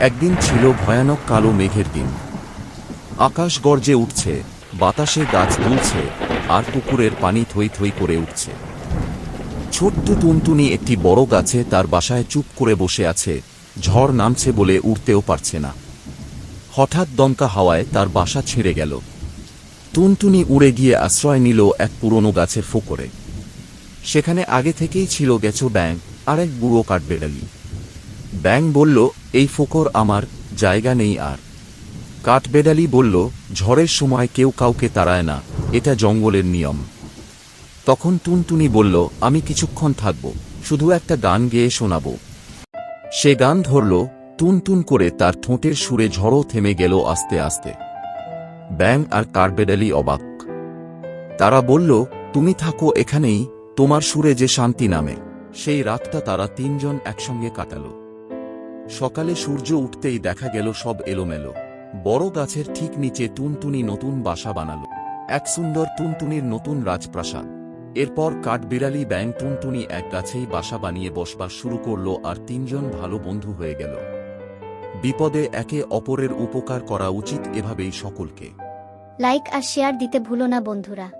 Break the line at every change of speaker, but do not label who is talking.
একদিন ছিল ভয়ানক কালো মেঘের দিন। আকাশ গর্জে উঠছে, বাতাসে গাছ দুলছে, আর পুকুরের পানি থই থই করে উঠছে। ছোট্ট টুনটুনি একটি বড় গাছে তার বাসায় চুপ করে বসে আছে, ঝড় নামছে বলে উঠতেও পারছে না। হঠাৎ দমকা হাওয়ায় তার বাসা ছিঁড়ে গেল। টুনটুনি উড়ে গিয়ে আশ্রয় নিল এক পুরনো গাছের ফোকরে। সেখানে আগে থেকেই ছিল গেছো ব্যাং আর এক বুড়ো কাঠবেড়ালি। ব্যাং বলল, এই ফোকর আমার, জায়গা নেই আর। কাঠবেড়ালি বলল, ঝড়ের সময় কেউ কাউকে তাড়ায় না, এটা জঙ্গলের নিয়ম। তখন টুনটুনি বলল, আমি কিছুক্ষণ থাকব, শুধু একটা গান গেয়ে শোনাব। সে গান ধরল, টুনটুন করে তার ঠোঁটের সুরে ঝড়ও থেমে গেল আস্তে আস্তে। ব্যাং আর কাঠবেড়ালি অবাক। তারা বলল, তুমি থাকো এখানেই, তোমার সুরে যে শান্তি নামে। সেই রাতটা তারা তিনজন একসঙ্গে কাটালো। সকালে সূর্য উঠতেই দেখা গেল সব এলোমেলো। বড় গাছের ঠিক নিচে টুনটুনি নতুন বাসা বানালো। এক সুন্দর টুনটুনির নতুন রাজপ্রাসাদ। এরপর কাঠবিড়ালি ব্যাং টুনটুনি এক গাছেই বাসা বানিয়ে বসবাস শুরু করল আর তিনজন ভালো বন্ধু হয়ে গেল। বিপদে একে অপরের উপকার করা উচিত এভাবেই সকলকে।
লাইক আর শেয়ার দিতে ভুলো না বন্ধুরা।